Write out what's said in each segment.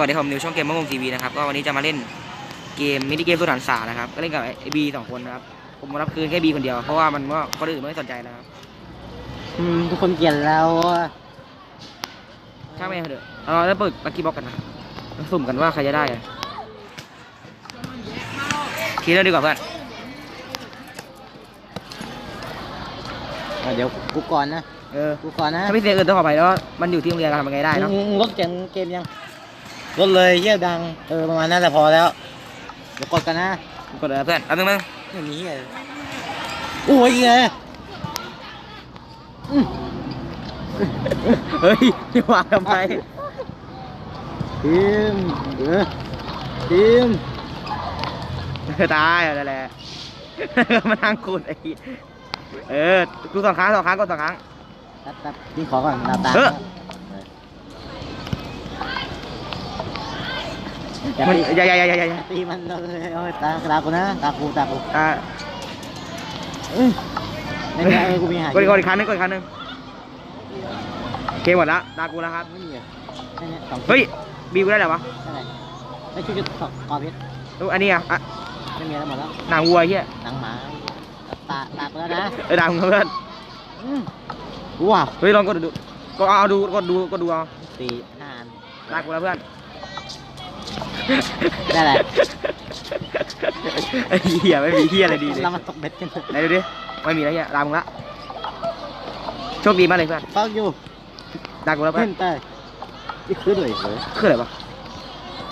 วัสดีครับผมนิวช่องเกมมังงทีวีนะครับก็วันนี้จะมาเล่นเกมมินิเกมสุดหันษานะครับก็เล่นกับไอ้บีสองคนนะครับผมมารับคืนแค่บีคนเดียวเพราะว่ามันว่าคนอื่นไม่สนใจนะครับอืมทุกคนเกลียดเราอะช่างไม่เถอะเราจะเปิดลักกี้บ็อกกันนะแล้วสุ่มกันว่าใครจะได้อะคิดเรื่องดีกว่าเพื่อนอะเดี๋ยวกูก่อนนะเออกูก่อนนะถ้าไม่เสียเงินต้องขอไปแล้วามันอยู่ที่โรงเรียนเราทำยังไงได้เนาะ มึงมึงลดเกมเกมยัง ลดเลยเฮียดัง เออประมาณนั้นแหละพอแล้ว เดี๋ยวกดกันนะ กดเลยเพื่อนเอาหนึ่งมึงไม่มีเฮียโอ้ยเฮียอืมเฮ้ยจะวางทำไมทีมเออทีมตายอะไรแหละมานั่งคูดไอ้เหี้ยเออกูสองครั้งสองครั้งก็สองครั้งตัดตัดนี่ขอก่อนตาตา เอออย่ามันตีอย่าอย่าอย่าอย่าอย่าตีมันเลยเอาตาตากูนะตากูตากูอ่าอืมไม่มีเออกูมีหายกดอีกกดอีกครั้งหนึงกดอีกครั้งหนึงโอเคหมดละตากูแล้วครับ ไม่มีอะแค่เนี้ยสองชุดเฮ้ยบีกูได้แล้ววะเท่าไหร่ไม่ชุดจุดสองกอเพชรดูอันนี้อะอะไม่มีแล้วหมดแล้วหนังวัวเฮียหนังหมาตาตากูแล้วนะเออดังเพื่อนอืมว้าวเฮ้ยลองกดดูก็เอาดูกดดูกดดูเอาสี่ห้าอันตากูแล้วเพื่อน ได้แหละไอ้เหี้ยไม่มีเหี้ยอะไรดีเลยเรามาตกเบ็ดกันเถอะไหนดูดิไม่มีแล้วเหี้ยตามมึงละโชคดีมากเลยเพื่อนฟังอยู่ตากูแล้วเพื่เพื่ออนนเต้ยนี่คือด้วยเหรอคืออะไรวะ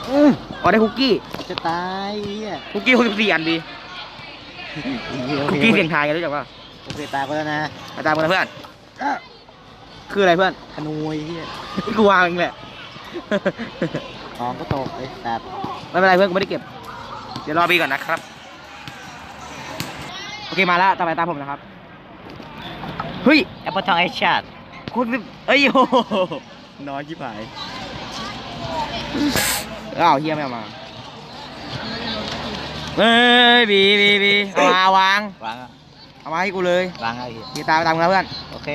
อืมอ๋อได้คุกกี้จะตายเฮียคุกกี้หกสิบสี่อันดีคุกกี้เสียงไทายกันรู้จักป่ะโอเคตากูแล้วนะอาจารย์มึงนะเพื่อนคืออะไรเพื่อนขนุยเฮียกูวางเองแหละ ของก็ตกเลยแต่ไม่เป็นไรเพื่อนกูไม่ได้เก็บ เดี๋ยวรอบีก่อนนะครับ โอเคมาแล้วต่อไปตามผมนะครับ เฮ้ยแอปเปิลทองไอชาร์ดโคุณเอ้ยโอ้โหน้อยชิบหายอ้าวเฮียไม่เอามาเฮ้ยบีบีบีเอามาวาง วางอะเอามาให้กูเลย วางอะไรอีกกีตามตามกันแล้วเพื่อน โอเค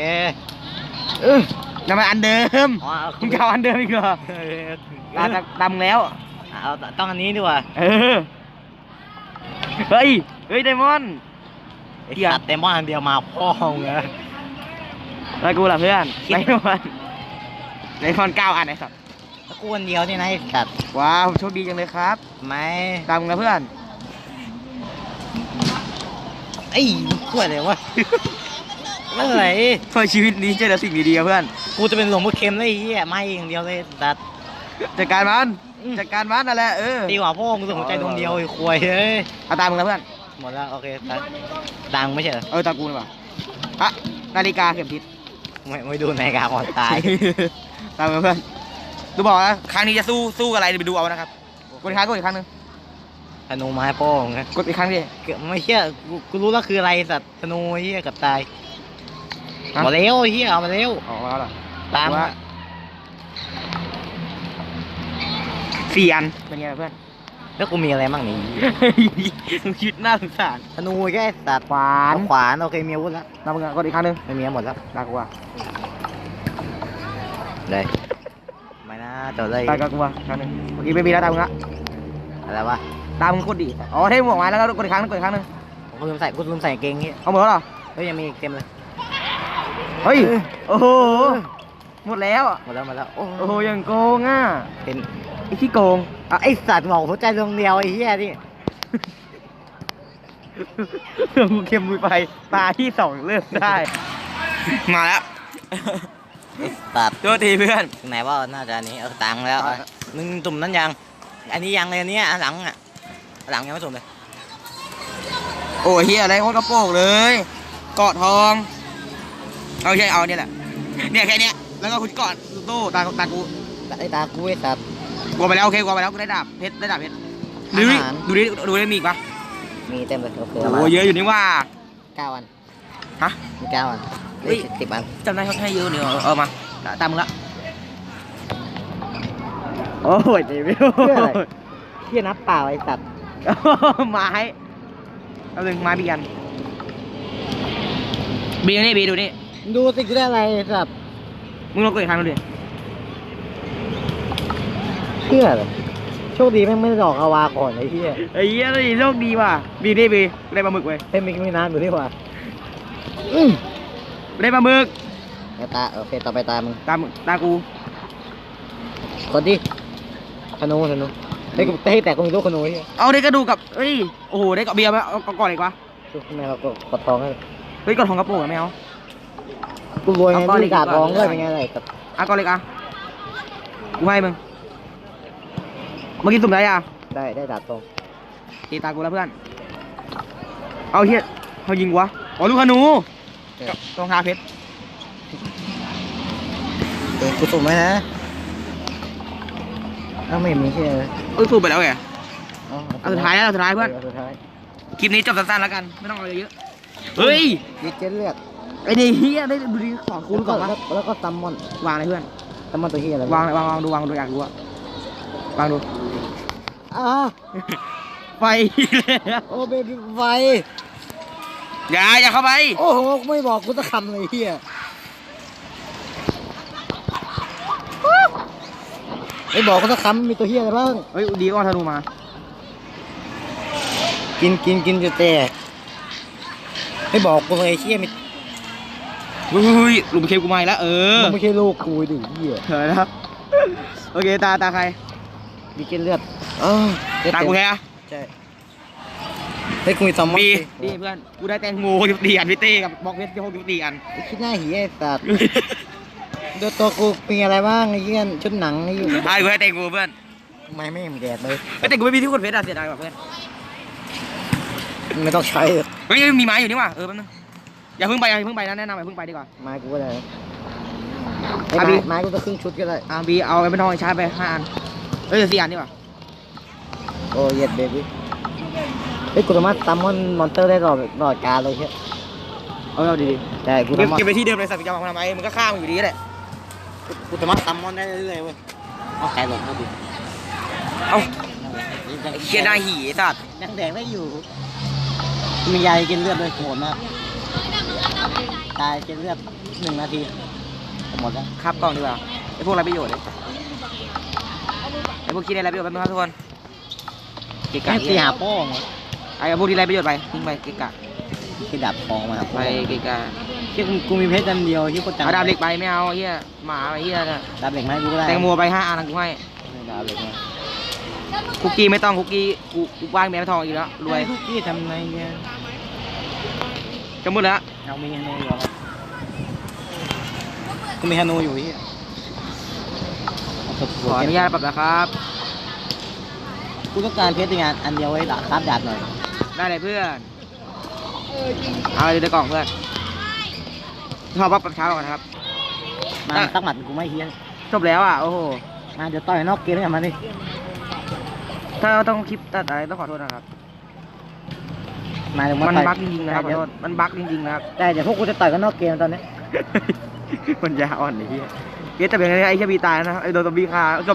เออ นั่นมันอันเดิมอ๋อเอามึงจะเอาอันเดิมอีกเหรอตามตามตามมึงแล้วเอาต้องอันนี้ดีกว่าเออเฮ้ยเฮ้ยไดมอนด์ไอ้เหี้ยสัตว์เต็มอนอันเดียวมาพ่อมึงอะแล้วกูล่ะเพื่อนไดมอนด์ไดมอนด์เก้าอันไอ้สัตว์แล้วกูอันเดียวนี่นะไอ้สัตว์ว้าวโชคดีจังเลยครับไม่ตามมึงนะเพื่อนไอ้ยมึงกลัวเลยวะ เมื่อไหร่เพื่อชีวิตนี้เจอแต่สิ่งดีๆอะเพื่อนกูจะเป็นหลวงพ่อเค็มเลยไอ้เหี้ยไม่อย่างเดียวเลยสัตว์จัดการมันอืม จัดการมันนั่นแหละเออตีหัวพ่อมึงส่งหัวใจดวงเดียวไอ้ควายเฮ้ยเอาตามมึงนะเพื่อนหมดแล้วโอเคตามตามไม่ใช่เหรอเออตามกูดีกว่าอะนาฬิกาเข็มทิศไม่ไม่ดูนาฬิกาก่อนตาย ตามมึงนะเพื่อนดูบอกนะครั้งนี้จะสู้สู้กับอะไรไปดูเอานะครับกดอีกครั้งกดอีกครั้งหนึงธนูไม้พ่อมึงอะกดอีกครั้งดิ เกือบไม่เชื่อกูกูรู้แล้วคืออะไรสัตว์ธนูไอ้เหี้ยกับตาย ฮะหมดแล้วไอ้เหี้ยเอามาเร็ว ออกมาแล้วเหรอตาม ว่าสี่อันเป็นไงเพื่อน แล้วกูมีอะไรบ้างนี่มึงคิดน่าสงสารธนูแค่สัตว์ขวานเอาขวานโอเคมีอาวุธแล้วตามมึงอะกดอีกครั้งหนึงไม่มีหมดแล้วตากลัวเลยไม่น่าจบเลยตากลัวครั้งหนึงเมื่อกี้ไม่มีแล้วตามมึงละอะไรวะตามมึงโคตรดี อ๋อเทหมวกไม้แล้วก็กดอีกครั้งหนึงกดอีกครั้งหนึงกูลืมใส่กูลืมใส่กางเกงเงี้ยเอาหมดแล้วเหรอ เฮ้ยยังมีอีกเต็มเลย เฮ้ย โอ้โห หมดแล้วหมดแล้วหมดแล้วโอ้โอ้โหยังโกงอะเป็นไอ้ที่โกง อะไอสัตว์บอกหัวใจดวงเดียวไอ้เหี้ยนี่เรื่องกูเค็มมือไป ตาที่สองเลิกได้ มาแล้วไอ้สัตว์โทษทีเพื่อนถึงไหนว่าน่าจะอันนี้เออตังค์แล้วเอามึงตุ่มนั้นยัง อันนี้ยังเลยอันเนี้ยอันหลังอะอันหลังยังไม่ตุ่มเลย โอ้ยเฮียอะไรโคตรกระโปงเลย เกาะทอง เอาใช่เอาเนี่ยแหละ เนี่ยแค่เนี้ย แล้วก็คุณเกาะตู้ตาตากูไอ้ตากูไอ้สัตว์กลัวไปแล้วโอเคกลัวไปแล้วกูได้ดาบเพชรได้ดาบเพชรดูดิอาหารดูดิดูดิมีอีกปะมีเต็มเลยโอเคโอ้เยอะอยู่นี่ว่าเก้าอันฮะมีเก้าอันเฮ้ยสิบอันจำได้เขาให้เยอะเดี๋ยวเอาเอามาตามมึงละโอ้ยเดวิลเที่ยนับเปล่าไอ้สัตว์ไม้เอาหนึ่งไม้บีอันบีนี่บีดูนี่ ดูสิกูได้อะไรไอ้สัตว์มึงลองกดอีกครั้งดูดิพื่ออะไรโชคดีแม่งไม่ได้ดอกอาวาก่อนไอ้เหี้ยไอ้เหี้ยนี่โชคดีว่ะบีนี่บีได้ปลาหมึกเว้ยเฮ้ยมีมีน้ำอยู่นี่หว่าอืมได้ปลาหมึกไปตาโอเคต่อไปตามึงตามมึงตากูกดดิธนูธนูเฮ้ยกูให้แต่กูมีลูกธนูไอ้เหี้ยเอาได้กระดูกกับเอ้ยโอ้โหได้กับเบียร์ไหมเอาเอาก่อนเลยกว่าชุดทำไมเราก็กดทองให้เฮ้ยกดทองกระโปรงอะไม่เอา กูรวยไงเอาก้อนดูดาบดีกว่าทองด้วยเป็นไงไรกับอะก่อนเลยอะกูให้มึงเมื่อกี้สุ่มได้อะได้ได้ดาบทองตีตากูแล้วเพื่อน เอาเฮียเขายิงกูวะอ๋อลูกธนูกับรองเท้าเพชรเออกูสุ่มไว้นะเอ้าไม่มีใช่ไหมเออสูบไปแล้วไงเอาเอาสุดท้ายแล้วเอาสุดท้ายเพื่อนสุดท้ายคลิปนี้จบสั้นๆแล้วกัน ไม่ต้องเอาเยอะๆเฮ้ย ดิเจนเลือด ไอ้นี่เฮียได้ดูดีขอคุณก่อนแล้ววะแล้วก็ซัมมอนวางเลยเพื่อน ซัมมอนตัวเฮียอะไรวางวางวางดูวางดูอยากรู้อะวางดู อ่าไฟ โอ้เบบี้ไฟอย่าอย่าเข้าไป โอ้โหไม่บอกกูจะคำเลยเฮียไม่บอกกูจะคำมีตัวเฮียอะไรบ้าง เฮ้ยดีก็เอาธนูมา กินกินกินจะแตกไม่บอกกูเลยเฮียมี เฮ้ยลุมเคมกูมาอีกแล้วเออมึงไม่ใช่ลูกกูดิเฮียเถอะนะครับ โอเคตาตาใครดิเจนเลือดเออตากูแค่อะใช่เฮ้ยกูมีซัมมอนดีสิดีเพื่อนกูได้แตงโมสิบสี่อันพี่เต้กับบล็อกเพชรหกสิบสี่อันไอ้คิดหน้าหีไอ้สัตว์ดูตัวกูมีอะไรบ้างไอ้เหี้ยชุดหนังนี่อยู่ไอ้กูให้แตงโมเพื่อนทำไมไม่เห็นแดดเลยเฮ้ยแต่กูไม่มีที่กดเพชรอะเสียดายกว่าเพื่อน ไม่ต้องใช้หรอกเฮ้ยมีไม้อยู่นี่ว่ะเออแป๊บนึง อย่าเพิ่งไปอย่าเพิ่งไปนะแนะนำอย่าเพิ่งไปดีกว่า ไม้กูก็ได้ไอ้อะไม้พี่ไม้กูจะครึ่งชุดก็ได้ อ่าบีเอาไอ้เป็นทองไอ้ชาร์จไปห้าอันเอ้ยสี่อันดีกว่าโอ้เย็ดเบบี้เฮ้ยกูสามารถซัมมอนมอนเตอร์ได้ตลอดตลอดกาลเลยใช่เอาเอาดีใช่กูๆเก็บสามารถเก็บไปที่เดิมเลยสัตว์จะเอามาทำไมมึงก็ฆ่ามันอยู่ดีแหละกูสามารถซัมมอนได้เรื่อยๆเว้ยเอาแขนลงก็ดีเอาเกียร์ได้หีไอ้สัตว์ยังแดงได้อยู่มียากินเลือดด้วยโหดมาก ตายกินเลือดหนึ่งนาทีหมดแล้วครับกล่องดีกว่าไอ้พวกไรประโยชน์เลยไอ้พวกคิดได้ไรประโยชน์แป๊บนึงครับทุกคนเกะแค่กะตีหาโป้งไอ้พวกที่ไรประโยชน์ไปทิ้งไปเกะกะที่ดับทองมาครับไปเกะกะที่กูมีเพชรอันเดียวที่กูจำเอาดาบเหล็กไปไม่เอาไอ้เฮียหมาไอ้เฮียน่ะดาบเหล็กไหมกูก็ได้แตงโมไปห้าอันกูให้ดาบเหล็กมาคุกกี้ไม่ต้องคุกกี้กูกูว่างแม่ทองอีกแล้วรวยทุกที่ทำไงเนี่ย จะหมดแล้วเอามีธนูอยู่ครับกูมีธนูอยู่ที่ขออนุญาตปรับนะครับกูต้องการเพชรในงานอันเดียวไว้ดาบคราบดาบหน่อย ได้เลยเพื่อน เอาเลยในกล่องเพื่อนขอปรับปรับเช้าก่อนนะครับ มาอะสักหมัดกูไม่เฮี้ยนจบแล้วอะ โอ้โห มาเดี๋ยวต่อยนอกเกมกันมาดิถ้าต้องคลิปตัดอะไรต้องขอโทษนะครับ มาเดี๋ยวมามันต่อยบั๊กจริงๆนะครับขอโทษมันบั๊กจริงๆนะครับ ได้เดี๋ยวพวกกูจะต่อยกันนอกเกมตอนนี้ มันยาอ่อนไอ้เหี้ยเกสแต่เป็นไงไอ้เหี้ยบีตายนะไอ้โดนซอมบี้ฆ่าจบ